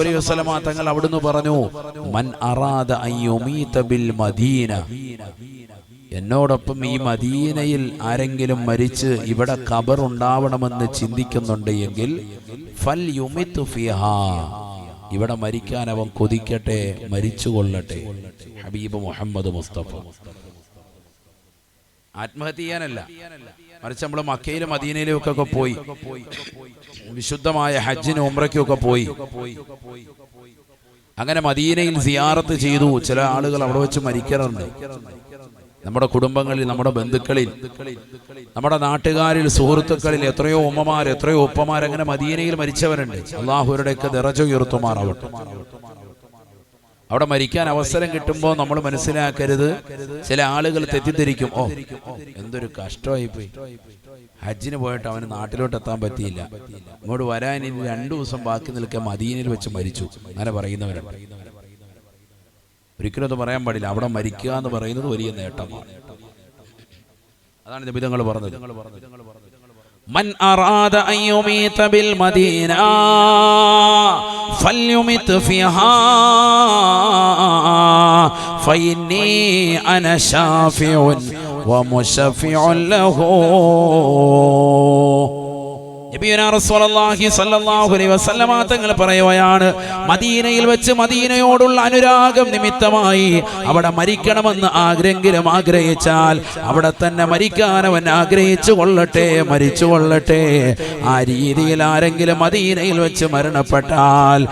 അലൈഹി വസല്ലമ തങ്ങൾ അവിടുന്ന് പറഞ്ഞു മൻ അറാദ ബിൽ മദീന. എന്നോടൊപ്പം ഈ മദീനയിൽ ആരെങ്കിലും മരിച്ച് ഇവിടെ ഖബർ ഉണ്ടാവണമെന്ന് ചിന്തിക്കുന്നുണ്ട് എങ്കിൽ ഫൽ ഫിഹാ. ഇവിടെ മരിക്കാൻ അവൻ കൊതിക്കട്ടെ മരിച്ചു കൊള്ളട്ടെ ഹബീബ് മുഹമ്മദ് മുസ്തഫ. ആത്മഹത്യ ചെയ്യാനല്ല. മറിച്ച് നമ്മൾ മക്കയിലും മദീനയിലും ഒക്കെ പോയി. വിശുദ്ധമായ ഹജ്ജിനും ഉമ്രയ്ക്കൊക്കെ പോയി. അങ്ങനെ മദീനയിൽ സിയാറത്ത് ചെയ്തു. ചില ആളുകൾ അവിടെ വെച്ച് മരിക്കാറുണ്ട്. നമ്മുടെ കുടുംബങ്ങളിൽ നമ്മുടെ ബന്ധുക്കളിൽ നമ്മുടെ നാട്ടുകാരിൽ സുഹൃത്തുക്കളിൽ എത്രയോ ഉമ്മമാർ എത്രയോ ഉപ്പമാർ അങ്ങനെ മദീനയിൽ മരിച്ചവരുണ്ട്. അള്ളാഹുരുടെയൊക്കെ നിറച്ച ഉയർത്തുമാറാവട്ടെ. അവിടെ മരിക്കാൻ അവസരം കിട്ടുമ്പോൾ നമ്മൾ മനസ്സിലാക്കരുത്. ചില ആളുകൾ തെറ്റിദ്ധരിക്കും. ഓ എന്തൊരു കഷ്ടമായി പോയി ഹജ്ജിന് പോയിട്ട് അവന് നാട്ടിലോട്ട് എത്താൻ പറ്റിയില്ല ഇങ്ങോട്ട് വരാൻ ഇനി രണ്ടു ദിവസം ബാക്കി നിൽക്കാൻ മദീനയിൽ വെച്ച് മരിച്ചു അങ്ങനെ പറയുന്നവരുണ്ട് ഒരിക്കലും അത് പറയാൻ പാടില്ല അവിടെ മരിക്കുക എന്ന് പറയുന്നത് വലിയ നേട്ടമാണ് അതാണ് നിബിധങ്ങൾ പറഞ്ഞത് من أراد أن يميت بالمدينة فليمت فيها فإني أنا شافع ومشفع له. തങ്ങൾ പറയുകയാണ് മദീനയിൽ വെച്ച് മദീനയോടുള്ള അനുരാഗം നിമിത്തമായി അവിടെ മരിക്കണമെന്ന് ആഗ്രഹെങ്കിലും ആഗ്രഹിച്ചാൽ അവിടെ തന്നെ മരിക്കാൻ അവൻ ആഗ്രഹിച്ചു കൊള്ളട്ടെ മരിച്ചു കൊള്ളട്ടെ. ആ രീതിയിൽ ആരെങ്കിലും മദീനയിൽ വെച്ച് മരണപ്പെട്ടാൽ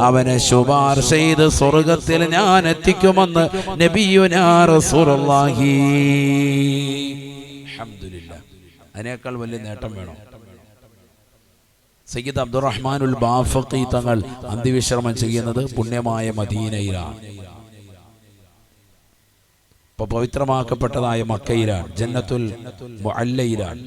അവനെ ശുപാർശ ചെയ്ത് സ്വർഗത്തിൽ ഞാൻ എത്തിക്കുമെന്ന് നബിയുനാ റസൂലുള്ളാഹി അൽഹംദുലില്ലാ. അതിനേക്കാൾ വലിയ നേട്ടം വേണം? സയ്യിദ് അബ്ദുറഹ്മാനുൽ ബാഫഖി തങ്ങൾ അന്ത്യവിശ്രമം ചെയ്യുന്നത് പുണ്യമായ മദീനയിലാണ്. ഇപ്പൊ പവിത്രമാക്കപ്പെട്ടതായ മക്കയിലാണ് ജന്നത്തുൽ മുഅല്ലയിലാണ്.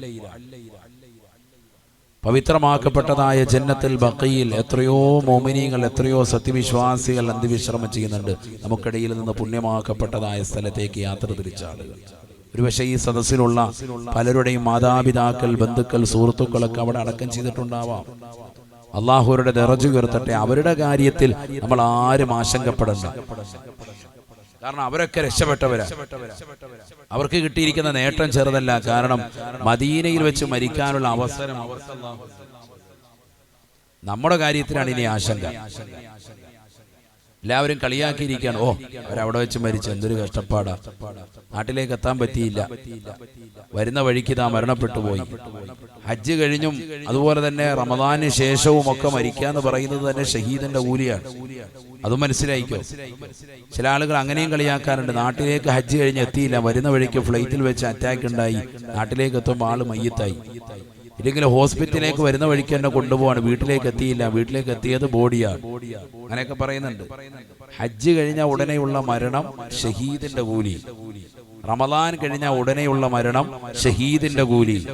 പവിത്രമാക്കപ്പെട്ടതായ ജന്നത്തിൽ ബക്കയിൽ എത്രയോ മോമിനികൾ എത്രയോ സത്യവിശ്വാസികൾ അന്ത്യവിശ്രമം ചെയ്യുന്നുണ്ട്. നമുക്കിടയിൽ നിന്ന് പുണ്യമാക്കപ്പെട്ടതായ സ്ഥലത്തേക്ക് യാത്ര തിരിച്ച ആളുകൾ. ഒരുപക്ഷെ ഈ സദസ്സിലുള്ള പലരുടെയും മാതാപിതാക്കൾ ബന്ധുക്കൾ സുഹൃത്തുക്കളൊക്കെ അവിടെ അടക്കം ചെയ്തിട്ടുണ്ടാവാം. അള്ളാഹുരുടെ നിറച്ചു ഉയർത്തട്ടെ. അവരുടെ കാര്യത്തിൽ നമ്മൾ ആരും ആശങ്കപ്പെടണ്ട. കാരണം അവരൊക്കെ രക്ഷപ്പെട്ടവരാ. അവർക്ക് കിട്ടിയിരിക്കുന്ന നേട്ടം ചെറുതല്ല. കാരണം മദീനയിൽ വെച്ച് മരിക്കാനുള്ള അവസരം നമ്മുടെ കാര്യത്തിലാണ് ഇനി ആശങ്ക. എല്ലാവരും കളിയാക്കിയിരിക്കുകയാണ്. ഓ അവരവിടെ വെച്ച് മരിച്ചു. എന്തൊരു കഷ്ടപ്പാടാ. നാട്ടിലേക്ക് എത്താൻ പറ്റിയില്ല. വരുന്ന വഴിക്ക് താ മരണപ്പെട്ടു പോയി. ഹജ്ജ് കഴിഞ്ഞും അതുപോലെ തന്നെ റമദാന് ശേഷവും ഒക്കെ മരിക്കാന്ന് പറയുന്നത് തന്നെ ഷഹീദിന്റെ കൂലിയാണ്. അത് മനസ്സിലായിക്കോ? ചില ആളുകൾ അങ്ങനെയും കളിയാക്കാറുണ്ട്. നാട്ടിലേക്ക് ഹജ്ജ് കഴിഞ്ഞ് എത്തിയില്ല. വരുന്ന വഴിക്ക് ഫ്ലൈറ്റിൽ വെച്ച് അറ്റാക്ക് ഉണ്ടായി. നാട്ടിലേക്ക് എത്തുമ്പോൾ ആൾ മയ്യത്തായി. ഇല്ലെങ്കിൽ ഹോസ്പിറ്റലിലേക്ക് വരുന്ന വഴിക്ക് തന്നെ കൊണ്ടുപോവാണ്. വീട്ടിലേക്ക് എത്തിയില്ല. വീട്ടിലേക്ക് എത്തിയത് ബോഡിയാണ്. അങ്ങനെയൊക്കെ പറയുന്നുണ്ട്. ഹജ്ജ് കഴിഞ്ഞ ഉടനെയുള്ള മരണം ഷഹീദിന്റെ കൂലി. റമദാൻ കഴിഞ്ഞ ഉടനെയുള്ള മരണം ഷഹീദിന്റെ കൂലി.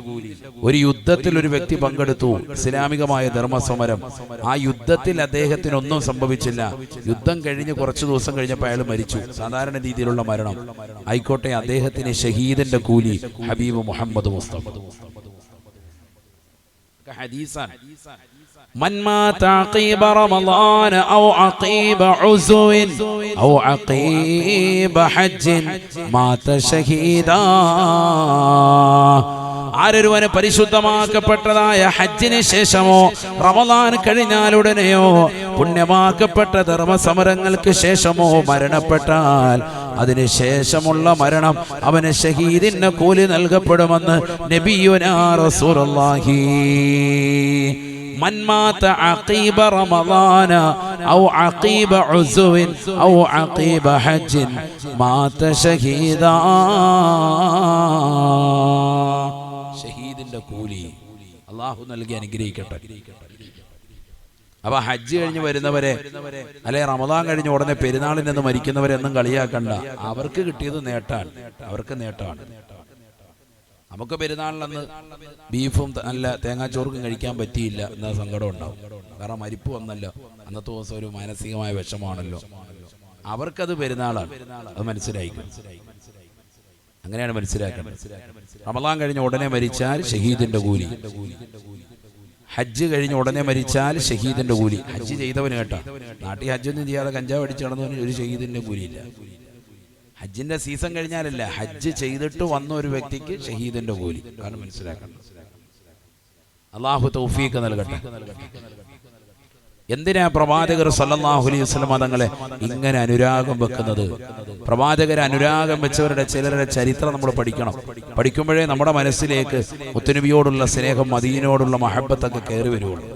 ഒരു യുദ്ധത്തിൽ ഒരു വ്യക്തി പങ്കെടുത്തു. ഇസ്ലാമികമായ ധർമ്മസമരം. ആ യുദ്ധത്തിൽ അദ്ദേഹത്തിന് ഒന്നും സംഭവിച്ചില്ല. യുദ്ധം കഴിഞ്ഞ് കുറച്ചു ദിവസം കഴിഞ്ഞപ്പോൾ അയാൾ മരിച്ചു. സാധാരണ രീതിയിലുള്ള മരണം. ആയിക്കോട്ടെ അദ്ദേഹത്തിന് ഷഹീദിന്റെ കൂലി ഹബീബ് മുഹമ്മദ് മുസ്തഫ. حديثا من مات عقيب رمضان أو عقيب عزو أو عقيب حج مات شهيدا ആരൊരുവന് പരിശുദ്ധമാക്കപ്പെട്ടതായ ഹജ്ജിന് ശേഷമോ റമദാൻ കഴിഞ്ഞാലുടനെയോ പുണ്യമാക്കപ്പെട്ട ധർമ്മസമരങ്ങൾക്ക് ശേഷമോ മരണപ്പെട്ടാൽ അതിന് ശേഷമുള്ള മരണം അവന് ഷഹീദിന് കൂലി നൽകപ്പെടുമെന്ന് നബിയുനാ റസൂലുള്ളാഹി من مات عقيب رمضان أو عقيب عزو أو عقيب حج مات شهيدا ഷഹീദിന്റെ കൂലി അള്ളാഹു നൽകി അനുഗ്രഹിക്കട്ടെ അപ്പൊ ഹജ്ജ് കഴിഞ്ഞ് വരുന്നവരെ അല്ലെ റമദാൻ കഴിഞ്ഞ് ഉടനെ പെരുന്നാളിൽ നിന്ന് മരിക്കുന്നവരെ ഒന്നും കളിയാക്കണ്ട. അവർക്ക് കിട്ടിയത് നേട്ടാണ്. അവർക്ക് നേട്ടമാണ് നമുക്ക് പെരുന്നാളിലന്ന് ബീഫും നല്ല തേങ്ങാച്ചോറും കഴിക്കാൻ പറ്റിയില്ല എന്ന സങ്കടം ഉണ്ടാവും. കാരണം മരിപ്പ് വന്നല്ലോ. അന്നത്തെ ദിവസം ഒരു മാനസികമായ വിഷമാണല്ലോ അവർക്കത് പെരുന്നാളാണ്. അത് മനസ്സിലായിക്കും. അങ്ങനെയാണ് മനസ്സിലാക്കേണ്ടത്. റമദാൻ കഴിഞ്ഞ ഉടനെ മരിച്ചാൽ ഷഹീദിന്റെ കൂലി. ഹജ്ജ് കഴിഞ്ഞ് ഉടനെ മരിച്ചാൽ ഷഹീദിന്റെ കൂലി. ഹജ്ജ് ചെയ്തവന് കേട്ടോ. നാട്ടിൽ ഹജ്ജൊന്നും ചെയ്യാതെ കഞ്ചാവ് അടിച്ച് നടന്നവന് ഒരു ഷഹീദിന്റെ കൂലിയില്ല. ഹജ്ജിന്റെ സീസൺ കഴിഞ്ഞാലല്ല ഹജ്ജ് ചെയ്തിട്ട് വന്ന ഒരു വ്യക്തിക്ക് ഷഹീദിന്റെ കൂലി. കാരണം മനസ്സിലാക്കണം അള്ളാഹു തൗഫീഖ് നൽകട്ടെ. എന്തിനാ പ്രവാചകർ സല്ലല്ലാഹു അലൈഹി വസല്ലം തങ്ങളെ ഇങ്ങനെ അനുരാഗം വെക്കുന്നത്? പ്രവാചകർ അനുരാഗം വെച്ചവരുടെ ചിലരുടെ ചരിത്രം നമ്മൾ പഠിക്കണം. പഠിക്കുമ്പോഴേ നമ്മുടെ മനസ്സിലേക്ക് മുത്തുനബിയോടുള്ള സ്നേഹം മദീനോടുള്ള മഹബത്തൊക്കെ കയറി വരുള്ളൂ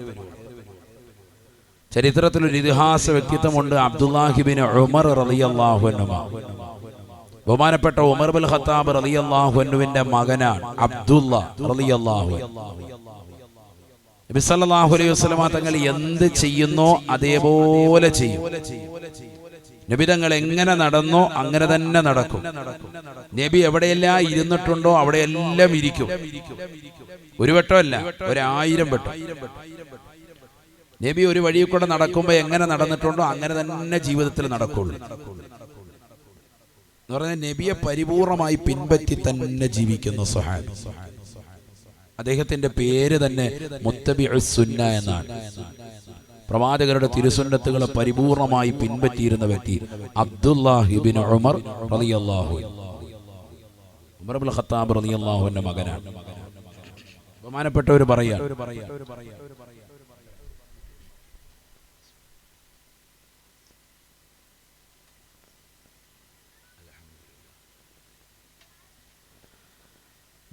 ചരിത്രത്തിൽ ഒരു ഇതിഹാസ വ്യക്തിത്വമുണ്ട് അബ്ദുല്ലാഹിബിൻ ഉമർ റളിയല്ലാഹു അൻഹു ബഹുമാനപ്പെട്ട ഉമർ ബിൻ ഖത്താബ് റളിയല്ലാഹു അൻഹുവിന്റെ മകനാണ് അബ്ദുല്ല റളിയല്ലാഹു അൻഹു. നബി സല്ലല്ലാഹു അലൈഹി വസ്ലമ തങ്ങൾ എന്ത് ചെയ്യുന്നോ അതേപോലെ ചെയ്യും. നബി തങ്ങൾ എങ്ങനെ നടന്നോ അങ്ങനെ തന്നെ നടക്കും. നബി എവിടെയെല്ലാം ഇരുന്നിട്ടുണ്ടോ അവിടെയെല്ലാം ഇരിക്കും. ഒരു വട്ടമല്ല ഒരായിരം വട്ടം. നബി ഒരു വഴിയിൽ കൂടെ നടക്കുമ്പോൾ എങ്ങനെ നടന്നിട്ടുണ്ടോ അങ്ങനെ തന്നെ ജീവിതത്തിൽ നടക്കുള്ളൂ. എന്ന് പറഞ്ഞാൽ നബിയെ പരിപൂർണമായി പിൻപറ്റി തന്നെ ജീവിക്കുന്ന സുഹാബി അദ്ദേഹത്തിന്റെ പേര് തന്നെ മുത്തബി സുന്ന എന്നാണ്. പ്രവാചകരുടെ തിരുസുന്നത്തുകളെ പരിപൂർണമായി പിൻപറ്റിയിരുന്ന വ്യക്തി അബ്ദുല്ലാഹിബിൻ ഉമർ റളിയല്ലാഹു ഉമർ അബ്ദുൽ ഖത്താബ് റളിയല്ലാഹുവിന്റെ മകനാണ്. ബഹുമാനപ്പെട്ടവർ പറയാ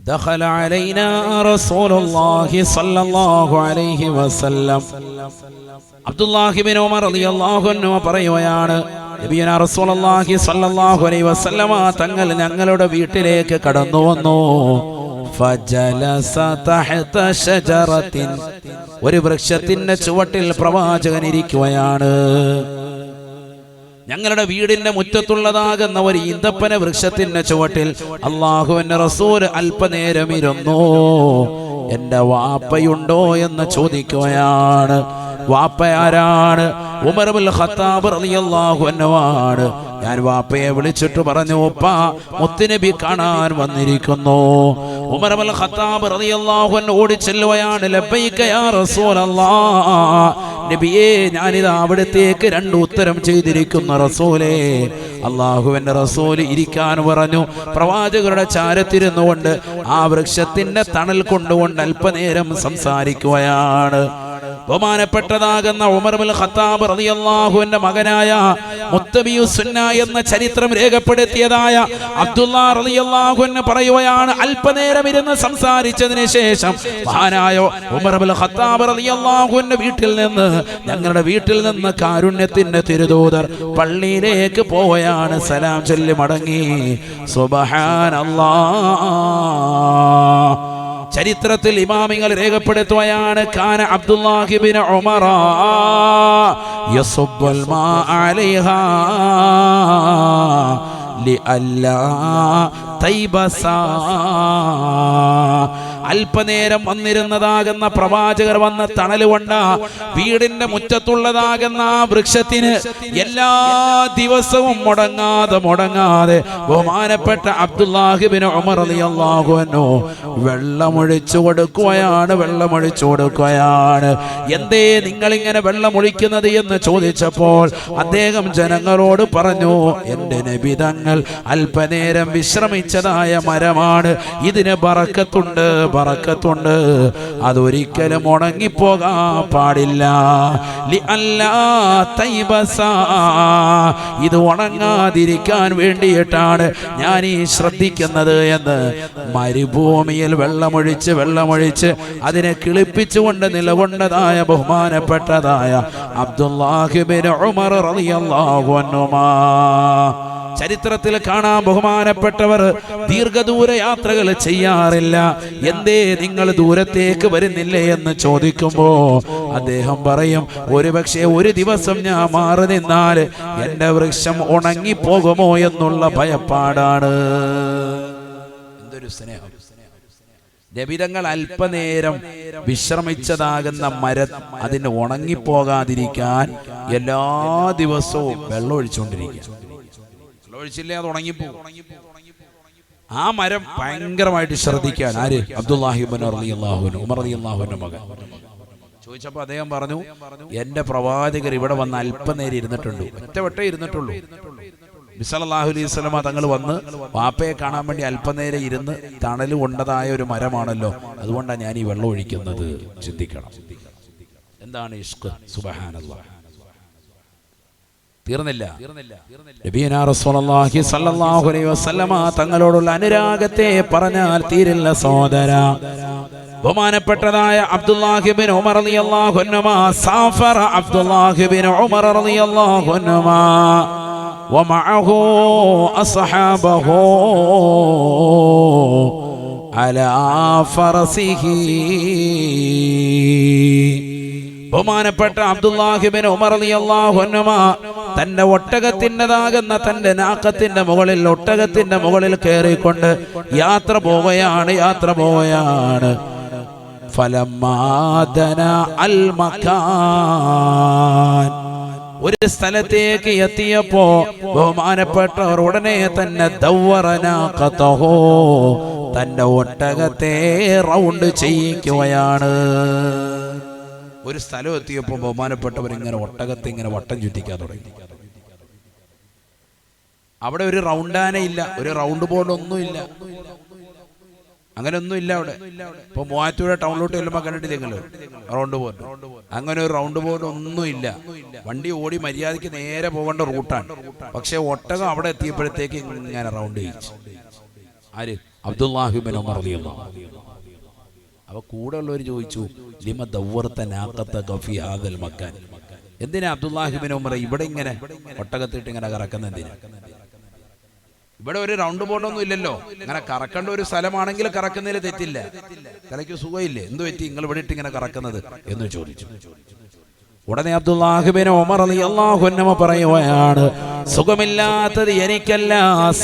دخل علينا رسول الله صلى الله عليه وسلم അബ്ദുല്ലാഹിബിൻ ഉമർ റളിയല്ലാഹു അൻഹു പറയുകയാണ് നബിയന റസൂലുള്ളാഹി സ്വല്ലല്ലാഹു അലൈഹി വസല്ലമ തങ്ങൾ ഞങ്ങളുടെ വീട്ടിലേക്ക് കടന്നു വന്നു ഫജലസ തഹത ഷജറത്തിൻ ഒരു വൃക്ഷത്തിന്റെ ചുവട്ടിൽ പ്രവാചകൻ ഇരിക്കുകയാണ് ഞങ്ങളുടെ വീടിന്റെ മുറ്റത്തുള്ളതാകുന്ന ഒരു ഈന്തപ്പന വൃക്ഷത്തിന്റെ ചുവട്ടിൽ അള്ളാഹുവിന്റെ റസൂൽ അല്പനേരം ഇരുന്നു. എന്റെ വാപ്പയുണ്ടോ എന്ന് ചോദിക്കുകയാണ്. വാപ്പ ആരാണ് ഉമർബുൽ ഖത്താബ് റളിയല്ലാഹു അൻഹുവാണ് ഞാൻ വാപ്പയെ വിളിച്ചിട്ട് പറഞ്ഞു ഉപ്പ മുത്തുനബി കാണാൻ വന്നിരിക്കുന്നു. ഉമരമൽ ഖത്താബ് റളിയല്ലാഹു അൻഹു ഓടി ചെല്ലുകയാണ് ലബ്ബൈക യാ റസൂലല്ലാ. നബിയേ ഞാനിത് അവിടത്തേക്ക് രണ്ട് ഉത്തരം ചെയ്തിരിക്കുന്ന റസൂലേ അള്ളാഹുവിന്റെ റസൂൽ ഇരിക്കാൻ പറഞ്ഞു. പ്രവാചകരുടെ ചാരത്തിരുന്നുകൊണ്ട് ആ വൃക്ഷത്തിന്റെ തണൽ കൊണ്ടുകൊണ്ട് അല്പനേരം സംസാരിക്കുകയാണ്. ബഹുമാനപ്പെട്ടതാകുന്ന ഉമർബുൽ ഖത്താബ് റളിയല്ലാഹുവിന്റെ മകനായ മുത്തബിയു സുന്ന എന്ന ചരിത്രം രേഖപ്പെടുത്തിയതായ അബ്ദുള്ള റളിയല്ലാഹു പറയുകയാണ് അല്പനേരം ഇരുന്ന് സംസാരിച്ചതിന് ശേഷം മഹാനായ ഉമർബുൽ ഖത്താബ് റളിയല്ലാഹു അൻഹു വീട്ടിൽ നിന്ന് ഞങ്ങളുടെ വീട്ടിൽ നിന്ന് കാരുണ്യത്തിന്റെ തിരുദൂതർ പള്ളിയിലേക്ക് പോവുകയാണ്. സലാം ചൊല്ലി മടങ്ങി. സുബ്ഹാനല്ലാഹ്. ചരിത്രത്തിൽ ഇമാമിങ്ങൾ രേഖപ്പെടുത്തുകയാണ് കാന അബ്ദുല്ലാഹിബിൻ മാ അലൈഹാ ലിഅല്ലാ തൈബസാ. അല്പനേരം വന്നിരുന്നതാകുന്ന പ്രവാചകർ വന്ന തണലുകൊണ്ട് വീടിന്റെ മുറ്റത്തുള്ളതാകുന്ന ആ വൃക്ഷത്തിന് എല്ലാ ദിവസവും മുടങ്ങാതെ മുടങ്ങാതെ ബഹുമാനപ്പെട്ട അബ്ദുല്ലാഹിബിൻ ഉമർ വെള്ളമൊഴിച്ചു കൊടുക്കുകയാണ് വെള്ളമൊഴിച്ചു കൊടുക്കുകയാണ്. എന്തേ നിങ്ങൾ ഇങ്ങനെ വെള്ളമൊഴിക്കുന്നത് എന്ന് ചോദിച്ചപ്പോൾ അദ്ദേഹം ജനങ്ങളോട് പറഞ്ഞു എന്റെ നബിതങ്ങൾ അല്പനേരം വിശ്രമിച്ചതായ മരമാണ് ഇതിന് ബറക്കത്തുണ്ട് ബറക്കത്തുണ്ട് അതൊരിക്കലും ഉണങ്ങിപ്പോകാൻ പാടില്ല. ഇത് ഉണങ്ങാതിരിക്കാൻ വേണ്ടിയിട്ടാണ് ഞാൻ ഈ ശ്രദ്ധിക്കുന്നത് എന്ന് മരുഭൂമിയിൽ വെള്ളമൊഴിച്ച് വെള്ളമൊഴിച്ച് അതിനെ കിളിപ്പിച്ചുകൊണ്ട് നിലകൊണ്ടതായ ബഹുമാനപ്പെട്ടതായ അബ്ദുല്ലാഹിബിൻ ഉമർ റളിയല്ലാഹു അൻഹുമാ. ചരിത്രത്തിൽ കാണാൻ ബഹുമാനപ്പെട്ടവർ ദീർഘദൂര യാത്രകൾ ചെയ്യാറില്ല. എന്തേ നിങ്ങൾ ദൂരത്തേക്ക് വരുന്നില്ലേ എന്ന് ചോദിക്കുമ്പോ അദ്ദേഹം പറയും ഒരുപക്ഷെ ഒരു ദിവസം ഞാൻ മാറി നിന്നാൽ എന്റെ വൃക്ഷം ഉണങ്ങിപ്പോകുമോ എന്നുള്ള ഭയപ്പാടാണ്. എന്തൊരു സ്നേഹം. രവിതങ്ങൾ അല്പനേരം വിശ്രമിച്ചതാകുന്ന മരം അതിന് ഉണങ്ങിപ്പോകാതിരിക്കാൻ എല്ലാ ദിവസവും വെള്ളം ഒഴിച്ചുകൊണ്ടിരിക്കുക. ഒഴിച്ചില്ലേ അത് ആ മരം ഭയങ്കരമായിട്ട് ശ്രദ്ധിക്കാൻ ആര്? അബ്ദുല്ലാഹിബൻ ഉമർ അലി അള്ളാഹുവിന്റെ മകൻ. ചോദിച്ചപ്പോ അദ്ദേഹം പറഞ്ഞു എന്റെ പ്രവാചകർ ഇവിടെ വന്ന് അല്പനേരം ഇരുന്നിട്ടുണ്ട്. ഒറ്റവട്ടേ ഇരുന്നിട്ടുള്ളൂ. ബിസലാഹു അലൈഹി സ്വലമ തങ്ങൾ വന്ന് വാപ്പയെ കാണാൻ വേണ്ടി അല്പനേരം ഇരുന്ന് തണൽ കൊണ്ടതായ ഒരു മരമാണല്ലോ അതുകൊണ്ടാണ് ഞാൻ ഈ വെള്ളം ഒഴിക്കുന്നത്. ചിന്തിക്കണം. എന്താണ് ഇഷ്ക്? സുബഹാനല്ല തീർന്നില്ല നബിയനാ റസൂലുള്ളാഹി സ്വല്ലല്ലാഹു അലൈഹി വസല്ലമ തങ്ങളോടുള്ള അനുരാഗത്തെ പറഞ്ഞാൽ തീരില്ല സഹോദര ബഹുമാനപ്പെട്ടതായ അബ്ദുല്ലാഹിബിൻ ഉമർ റളിയല്ലാഹു അൻഹുമ സാഫറ അബ്ദുല്ലാഹിബിൻ ഉമർ റളിയല്ലാഹു അൻഹുമ ومعه أصحابه على فرسه ബഹുമാനപ്പെട്ട അബ്ദുല്ലാഹിബിൻ ഉമർ അൻഹുമ തന്റെ ഒട്ടകത്തിന്റെതാകുന്ന തന്റെ നാക്കത്തിന്റെ മുകളിൽ ഒട്ടകത്തിന്റെ മുകളിൽ കയറിക്കൊണ്ട് യാത്ര പോവുകയാണ് യാത്ര പോവുകയാണ്. ഫലമാദന അൽ ഒരു സ്ഥലത്തേക്ക് എത്തിയപ്പോ ബഹുമാനപ്പെട്ടവർ ഉടനെ തന്നെ ദൗവറനാക്കത്തഹോ തന്റെ ഒട്ടകത്തെ റൗണ്ട് ചെയ്യിക്കുകയാണ് ഒരു സ്ഥലം എത്തിയപ്പോൾ ബഹുമാനപ്പെട്ടവർ ഇങ്ങനെ ഒട്ടകത്തെ ഇങ്ങനെ വട്ടം ചുറ്റിക്കാൻ തുടങ്ങി. അവിടെ ഒരു റൗണ്ടാന ഇല്ല ഒരു റൗണ്ട് ബോർഡ് ഒന്നുമില്ല അങ്ങനെ ഒന്നും ഇല്ല അവിടെ. ഇപ്പൊ മൂവാറ്റുപുഴ ടൗണിലോട്ട് ചെല്ലുമ്പോൾ കണ്ടിട്ട് റൗണ്ട് ബോർഡ് അങ്ങനെ ഒരു റൗണ്ട് ബോർഡ് ഒന്നും ഇല്ല. വണ്ടി ഓടി മര്യാദയ്ക്ക് നേരെ പോകേണ്ട റൂട്ടാണ് പക്ഷെ ഒട്ടകം അവിടെ എത്തിയപ്പോഴത്തേക്ക് ഇങ്ങനെ റൗണ്ട് ചെയ്യിച്ചു. ആര്? അബ്ദുല്ലാഹിബിൻ ഉമർ അവ കൂടെ ഉള്ളവർ ചോദിച്ചു ലിമ മക്കാൻ? എന്തിനാ അബ്ദുല്ലാഹിബിൻ ഉമർ ഇവിടെ ഇങ്ങനെ ഒട്ടകത്തിട്ട് ഇങ്ങനെ കറക്കുന്ന എന്തിനാ? ഇവിടെ ഒരു റൗണ്ട് ബോർഡൊന്നും ഇല്ലല്ലോ. ഇങ്ങനെ കറക്കേണ്ട ഒരു സ്ഥലമാണെങ്കിൽ കറക്കുന്നതിൽ തെറ്റില്ല. തലയ്ക്ക് സുഖമില്ലേ? എന്ത് പറ്റി? നിങ്ങൾ ഇവിടെ ഇട്ട് ഇങ്ങനെ കറക്കുന്നത്? എന്ന് ചോദിച്ചു. ഉടനെ അബ്ദുല്ലാഹിബിൻ ഉമർ അലി അൻഹു പറയുകയാണ് സുഖമില്ലാത്തത് എനിക്കല്ല.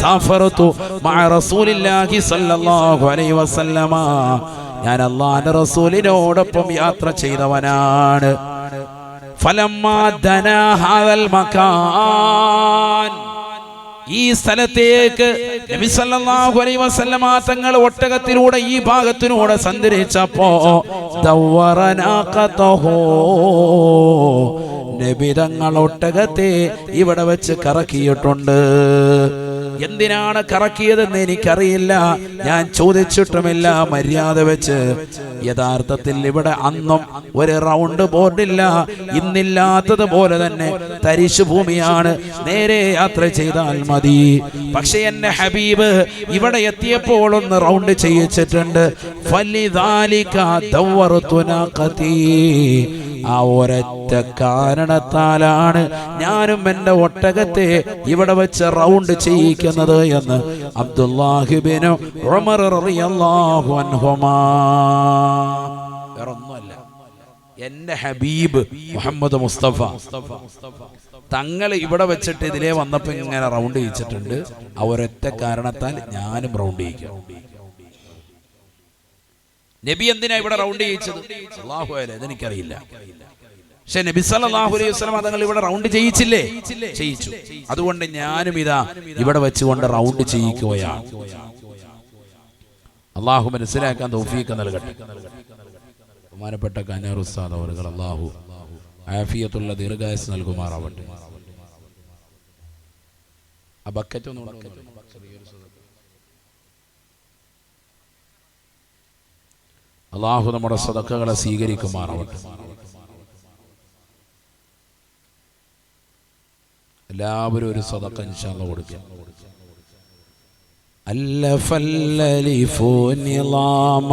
സഫറത്തു മഅ റസൂലില്ലാഹി സല്ലല്ലാഹു അലൈഹി വസല്ലമ. ഞാൻ അള്ളാന്റെ റസൂലിനോടൊപ്പം യാത്ര ചെയ്തവനാണ്. ഈ സ്ഥലത്തേക്ക് നബി സല്ലല്ലാഹു അലൈഹി വസല്ലമ തങ്ങൾ ഒട്ടകത്തിലൂടെ ഈ ഭാഗത്തിലൂടെ സഞ്ചരിച്ചപ്പോ നബി തങ്ങൾ ഒട്ടകത്തെ ഇവിടെ വെച്ച് കറക്കിയിട്ടുണ്ട്. എന്തിനാണ് കറക്കിയതെന്ന് എനിക്കറിയില്ല. ഞാൻ ചോദിച്ചിട്ടുമില്ല മര്യാദ വെച്ച്. യഥാർത്ഥത്തിൽ ഇവിടെ അന്നും ഒരു റൗണ്ട് ബോർഡില്ല. ഇന്നില്ലാത്തത് പോലെ തന്നെ തരിശു ഭൂമിയാണ് നേരെ യാത്ര ചെയ്താൽ മതി. പക്ഷെ എന്നെ ഹബീബ് ഇവിടെ എത്തിയപ്പോൾ ഒന്ന് റൗണ്ട് ചെയ്യിച്ചിട്ടുണ്ട്. ആ ഒരൊറ്റ കാരണത്താലാണ് ഞാനും എന്റെ ഒട്ടകത്തെ ഇവിടെ വെച്ച് റൗണ്ട് ചെയ്യിക്കുന്നത് എന്ന് അബ്ദുല്ലാഹിബിന് എന്റെ ഹബീബ് മുഹമ്മദ് മുസ്തഫ തങ്ങൾ ഇവിടെ വെച്ചിട്ട് ഇതിലേ വന്നപ്പോ ഇങ്ങനെ റൗണ്ട് ചെയ്യിച്ചിട്ടുണ്ട്. ആ ഒരൊറ്റ കാരണത്താൽ ഞാനും റൗണ്ട് ചെയ്യിക്കും. നബി എന്തിനാ ഇവിടെ റൗണ്ട് ചെയ്യിച്ചത്? അള്ളാഹു അല്ലേ ഇതെനിക്കറിയില്ല പക്ഷെ നബി സല്ലല്ലാഹു അലൈഹി വസല്ലം തങ്ങൾ ഇവിടെ റൗണ്ട് ചെയ്യിച്ചില്ലേ? ചെയ്യിച്ചു. അതുകൊണ്ട് ഞാനും ഇതാ ഇവിടെ വെച്ചുകൊണ്ട് റൗണ്ട് ചെയ്യിക്കുകയാണ്. അള്ളാഹു മനസ്സിലാക്കാൻ തൗഫീഖ് നൽകട്ടെ. ബഹുമാനപ്പെട്ട കനാർ ഉസ്താദ് അവർക്ക് അള്ളാഹു ആഫിയത്തുള്ള ദീർഘായസ് നൽകുമാറാവട്ടെ. ആ ബക്കറ്റ് ഒന്ന് അള്ളാഹു നമ്മുടെ സദക്കകളെ സ്വീകരിക്കുമാറാവട്ടെ എല്ലാവരും ഒരു സദക്ക ഇൻഷാല്ല കൊടുക്കുക ألف الألف نظام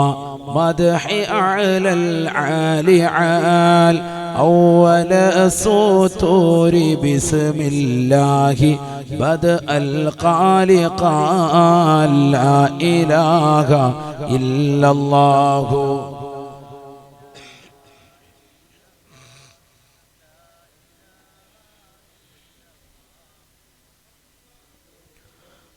مدح أعلى العالي عال أول سطور بسم الله بدأ القال قال لا إله إلا الله.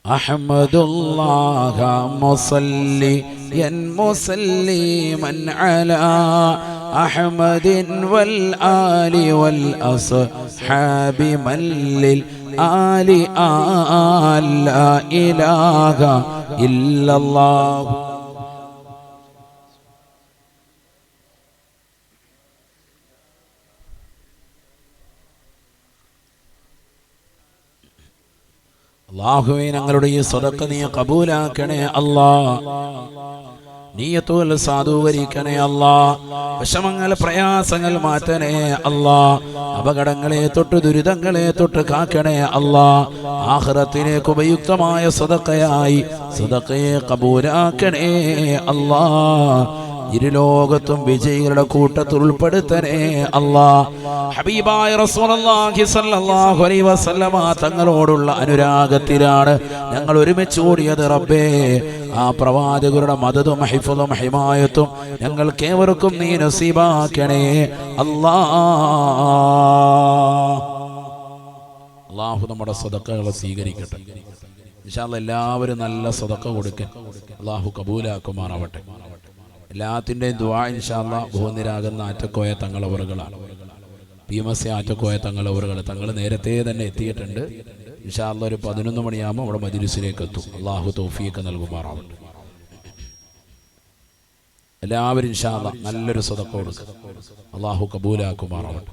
أحمد الله مصليا مسلما على أحمد والآل والأصحاب من للآل آل لا إله إلا الله. അള്ളാഹുവേ ഞങ്ങളുടെ ഈ സ്വതക്ക നീ കബൂലാക്കണേ അല്ലാ. നീയത്തോൽ സാധൂകരിക്കണേ അല്ലാ. വിഷമങ്ങൾ പ്രയാസങ്ങൾ മാറ്റണേ അല്ലാ. അപകടങ്ങളെ തൊട്ട് ദുരിതങ്ങളെ തൊട്ട് കാക്കണേ അല്ലാ. ആഹ്റത്തിലേക്ക് ഉപയുക്തമായ സ്വതക്കയായി സ്വതക്കയെ കബൂലാക്കണേ അല്ലാ. ഇരുലോകത്തും വിജയികളുടെ കൂട്ടത്തിൽ ഉൾപ്പെടുത്തണേ. അല്ലാ ഹബീബായ റസൂലുള്ളാഹി സ്വല്ലല്ലാഹു അലൈഹി വസല്ലമ തങ്ങളോടുള്ള അനുരാഗത്തിലാണ് ഞങ്ങൾ ഒരുമിച്ച് കൂടിയത് റബ്ബേ. ആ പ്രവാചകരുടെ മദതും ഹിഫുദും ഹിമായത്തും ഞങ്ങൾ ഏവർക്കും നീ നസീബാക്കണേ. അല്ലാ അള്ളാഹു നമ്മുടെ സദക്കകളെ സ്വീകരിക്കട്ടെ. ഇൻഷാല്ല എല്ലാവരും നല്ല സദക്ക കൊടുക്കൻ. അള്ളാഹു കബൂലാക്കുമാറാവട്ടെ. എല്ലാത്തിന്റെയും ദുവാ ഇൻഷാല്ല ഭൂനിരാകുന്ന ആറ്റക്കോയ തങ്ങളവറുകളാണ്. സി ആറ്റക്കോയ തങ്ങളവറുകൾ തങ്ങൾ നേരത്തെ തന്നെ എത്തിയിട്ടുണ്ട്. ഇൻഷാല്ല ഒരു പതിനൊന്ന് മണിയാകുമ്പോൾ അവിടെ മജിലിസിലേക്ക് എത്തും അള്ളാഹു തോഫിയൊക്കെ നൽകുമാറാവും എല്ലാവരും ഇൻഷാല്ല നല്ലൊരു സദക്ക കൊടുക്കും. അള്ളാഹു കബൂലാക്കുമാറാവട്ടെ.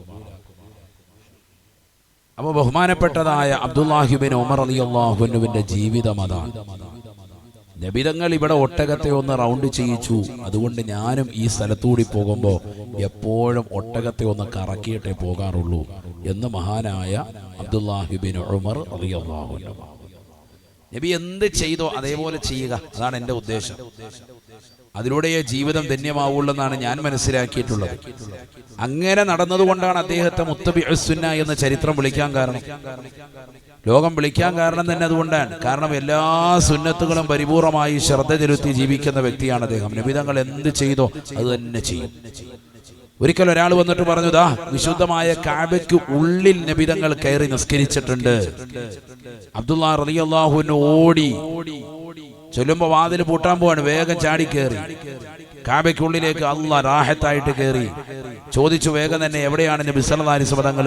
അപ്പൊ ബഹുമാനപ്പെട്ടതായ അബ്ദുല്ലാഹിബിൻ ഉമർ അലി അള്ളാഹുനുവിന്റെ ജീവിതം അതാണ്. നബിതങ്ങൾ ഇവിടെ ഒട്ടകത്തെ ഒന്ന് റൗണ്ട് ചെയ്യിച്ചു. അതുകൊണ്ട് ഞാനും ഈ സ്ഥലത്തൂടി പോകുമ്പോൾ എപ്പോഴും ഒട്ടകത്തെ ഒന്ന് കറക്കിയിട്ടേ പോകാറുള്ളൂ എന്ന് മഹാനായ അബ്ദുല്ലാഹിബിൻ ഉമർ അറിയാഹു നബി എന്ത് ചെയ്തോ അതേപോലെ ചെയ്യുക. അതാണ് എന്റെ ഉദ്ദേശം. അതിലൂടെയേ ജീവിതം ധന്യമാവുള്ളൂ എന്നാണ് ഞാൻ മനസ്സിലാക്കിയിട്ടുള്ളത്. അങ്ങനെ നടന്നതുകൊണ്ടാണ് അദ്ദേഹത്തെ മുത്തബി അസുന്ന എന്ന ചരിത്രം വിളിക്കാൻ കാരണം. ലോകം വിളിക്കാൻ കാരണം തന്നെ അതുകൊണ്ടാണ്. കാരണം എല്ലാ സുന്നത്തുകളും പരിപൂർണമായി ശ്രദ്ധ ചെലുത്തി ജീവിക്കുന്ന വ്യക്തിയാണ് അദ്ദേഹം. നിബിതങ്ങൾ എന്ത് ചെയ്തോ അത് തന്നെ ചെയ്യും. ഒരിക്കൽ ഒരാൾ വന്നിട്ട് പറഞ്ഞു ദാ വിശുദ്ധമായ കാബയ്ക്ക് ഉള്ളിൽ നബിതങ്ങൾ കയറി നിസ്കരിച്ചിട്ടുണ്ട്. അബ്ദുള്ള റളിയല്ലാഹുവിന് ഓടി. ചൊല്ലുമ്പോ വാതിൽ പൂട്ടാൻ പോവാണ്. വേഗം ചാടി കയറി കാബയ്ക്കുള്ളിലേക്ക് അല്ല റാഹത്തായിട്ട് കയറി ചോദിച്ചു വേഗം തന്നെ എവിടെയാണ് നബി സ്വതങ്ങൾ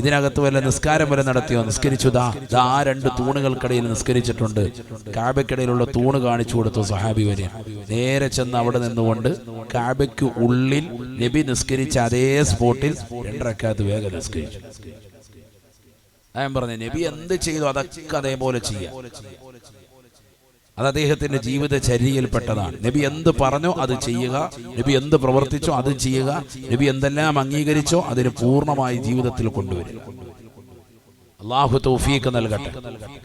ഇതിനകത്ത് വല്ല നിസ്കാരം വരെ നടത്തിയോ? നിസ്കരിച്ചു. ദാ ആ രണ്ട് തൂണുകൾക്കിടയിൽ നിസ്കരിച്ചിട്ടുണ്ട്. കാബയ്ക്കിടയിലുള്ള തൂണ് കാണിച്ചു കൊടുത്തു സഹാബി വരെ. നേരെ ചെന്ന് അവിടെ നിന്നുകൊണ്ട് കാബയ്ക്ക് ഉള്ളിൽ നബി നിസ്കരിച്ച അതേ സ്പോട്ടിൽ രണ്ടരക്കാത്ത് വേഗം നിസ്കരിച്ചു. ഞാൻ പറഞ്ഞു നബി എന്ത് ചെയ്തു? അതൊക്കെ അതേപോലെ ചെയ്യാം. അത് അദ്ദേഹത്തിന്റെ ജീവിതചര്യയിൽപ്പെട്ടതാണ് നബി എന്ത് പറഞ്ഞോ അത് ചെയ്യുക. നബി എന്ത് പ്രവർത്തിച്ചോ അത് ചെയ്യുക. നബി എന്തെല്ലാം അംഗീകരിച്ചോ അതിന് പൂർണമായി ജീവിതത്തിൽ കൊണ്ടുവരിക. അള്ളാഹു തൗഫീഖ് നൽകട്ടെ.